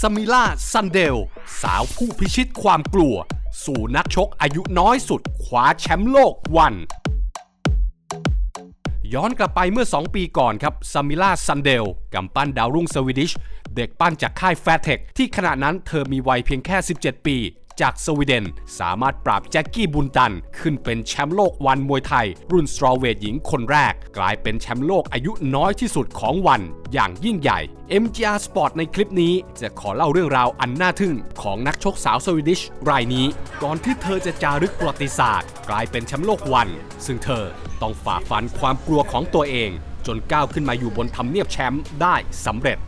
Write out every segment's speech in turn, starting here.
สมิล่าซันเดล สาวผู้พิชิตความกลัว สู่นักชกอายุน้อยสุดคว้าแชมป์โลกวัน ย้อนกลับไปเมื่อ 2 ปีก่อนครับซามิล่าซันเดลกำปั้นดาวรุ่งสวีดิช เด็กปั้นจากค่ายแฟร์เทคที่ขณะนั้นเธอมีวัยเพียงแค่ 17 ปี จากสวีเดน สามารถปราบแจ็คกี้บุนตัน ขึ้นเป็นแชมป์โลกวันมวยไทย รุ่นสตรอเวทหญิงคนแรก กลายเป็นแชมป์โลกอายุน้อยที่สุดของวัน อย่างยิ่งใหญ่ MGR Sport ในคลิปนี้จะขอเล่าเรื่องราวอันน่าทึ่งของนักชกสาวสวีดิชรายนี้ ก่อนที่เธอจะจารึกประวัติศาสตร์ กลายเป็นแชมป์โลกวัน ซึ่งเธอต้องฝ่าฟันความกลัวของตัวเอง จนก้าวขึ้นมาอยู่บนทำเนียบแชมป์ได้สำเร็จ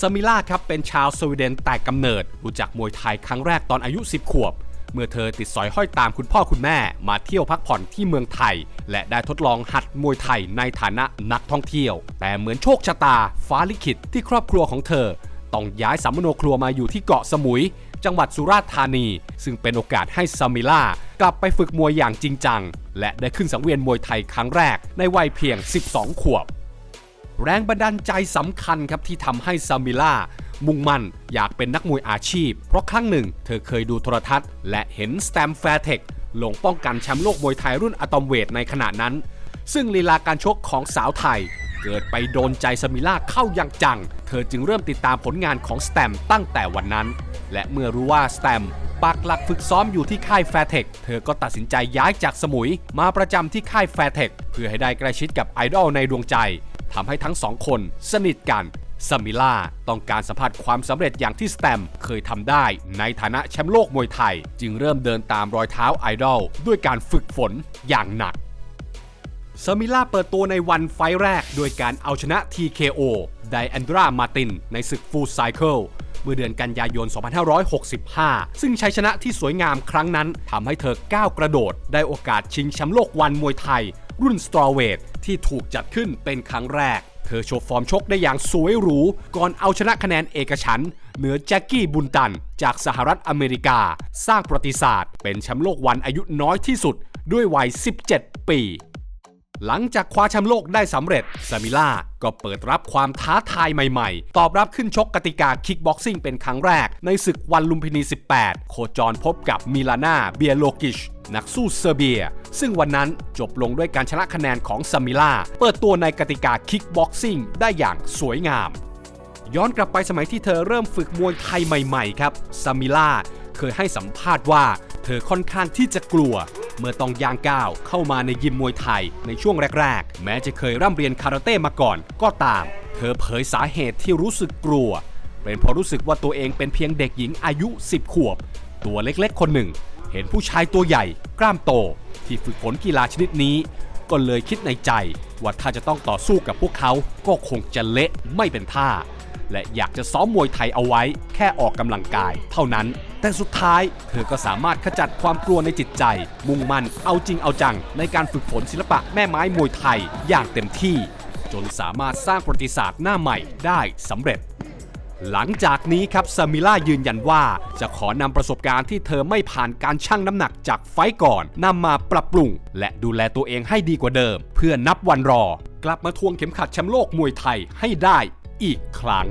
สมิล่าครับเป็นชาวสวีเดนแต่กำเนิด รู้จักมวยไทยครั้งแรกตอนอายุ 10 ขวบ เมื่อเธอติดสอยห้อยตามคุณพ่อคุณแม่ มาเที่ยวพักผ่อนที่เมืองไทย และได้ทดลองหัดมวยไทยในฐานะนักท่องเที่ยว แต่เหมือนโชคชะตาฟ้าลิขิตที่ครอบครัวของเธอ ต้องย้ายสัมมโนครัวมาอยู่ที่เกาะสมุย จังหวัดสุราษฎร์ธานี ซึ่งเป็นโอกาสให้ซามิล่ากลับไปฝึกมวยอย่างจริงจังและได้ขึ้นสังเวียนมวยไทยครั้งแรกในวัยเพียง 12 ขวบ แรงบันดาลใจสำคัญครับที่ทำให้ซามิล่ามุ่งมั่นอยากเป็นนักมวยอาชีพ เพราะครั้งหนึ่ง เธอเคยดูโทรทัศน์ และเห็นสแตมแฟร์เทคลงป้องกันแชมป์โลกมวยไทยรุ่นอะตอมเวทในขณะนั้น ซึ่งลีลาการชกของสาวไทย เกิดไปโดนใจซามิล่าเข้าอย่างจัง เธอจึงเริ่มติดตามผลงานของสแตมตั้งแต่วันนั้น และเมื่อรู้ว่าสแตมปักหลักฝึกซ้อมอยู่ที่ค่ายแฟร์เทค เธอก็ตัดสินใจย้ายจากสมุย มาประจำที่ค่ายแฟร์เทค เพื่อให้ได้ใกล้ชิดกับไอดอลในดวงใจ ทำให้ทั้งสองคนสนิทกันซามิล่าต้องการสัมผัสความสำเร็จอย่างที่สแตมเคยทำได้ในฐานะแชมป์โลกมวยไทย จึงเริ่มเดินตามรอยเท้าไอดอลด้วยการฝึกฝนอย่างหนักซามิล่าเปิดตัวในวันไฟแรกด้วยการเอาชนะ TKO ไดแอนดรามาตินในศึกฟูลไซเคิลเมื่อเดือนกันยายน 2565 ซึ่งชัยชนะที่สวยงามครั้งนั้นทำให้เธอก้าวกระโดด ได้โอกาสชิงแชมป์โลกวันมวยไทย รุ่นสตรอเวทที่ถูกจัดขึ้นเป็นครั้งแรก เธอโชว์ฟอร์มชกได้อย่างสวยหรู ก่อนเอาชนะคะแนนเอกฉันเหนือแจ็คกี้บุนตัน จากสหรัฐอเมริกา สร้างประวัติศาสตร์ เป็นแชมป์โลกวันอายุน้อยที่สุด ด้วยวัย 17 ปีหลังจากคว้าแชมป์โลกได้สำเร็จซามิล่าก็เปิดรับความท้าทายใหม่ๆ ตอบรับขึ้นชกกติกาคิกบ็อกซิ่งเป็นครั้งแรก ในศึกวันลุมพินี 18 โคจรพบกับมิลานาเบียโลกิช นักสู้เซอร์เบีย ซึ่งวันนั้นจบลงด้วยการชนะคะแนนของซามิล่า เปิดตัวในกติกาคิกบ็อกซิ่งได้อย่างสวยงาม ย้อนกลับไปสมัยที่เธอเริ่มฝึกมวยไทยใหม่ๆ ครับซามิล่าเคยให้สัมภาษณ์ว่า เธอค่อนข้างที่จะกลัว เมื่อต้องย่างก้าวเข้ามาในยิมมวยไทยในช่วงแรกๆ แม้จะเคยร่ำเรียนคาราเต้มาก่อนก็ตาม เธอเผยสาเหตุที่รู้สึกกลัว เป็นเพราะรู้สึกว่าตัวเองเป็นเพียงเด็กหญิงอายุ 10 ขวบ ตัวเล็กๆ คนหนึ่ง เห็นผู้ชายตัวใหญ่กล้ามโต ที่ฝึกฝนกีฬาชนิดนี้ ก็เลยคิดในใจ ว่าถ้าจะต้องต่อสู้กับพวกเขาก็คงจะเละไม่เป็นท่า และอยากจะซ้อมมวยไทยเอาไว้ แค่ออกกำลังกาย เท่านั้น แต่สุดท้าย เธอก็สามารถขจัดความกลัวในจิตใจ มุ่งมั่นเอาจริงเอาจัง ในการฝึกฝนศิลปะแม่ไม้มวยไทยอย่างเต็มที่ จนสามารถสร้างประวัติศาสตร์หน้าใหม่ได้สำเร็จ หลังจากนี้ครับซามิล่ายืนยันว่า จะขอนำประสบการณ์ที่เธอไม่ผ่านการชั่งน้ำหนักจากไฟก่อนนำมาปรับปรุง และดูแลตัวเองให้ดีกว่าเดิม เพื่อนับวันรอ กลับมาทวงเข็มขัดแชมป์โลกมวยไทยให้ได้อีกครั้ง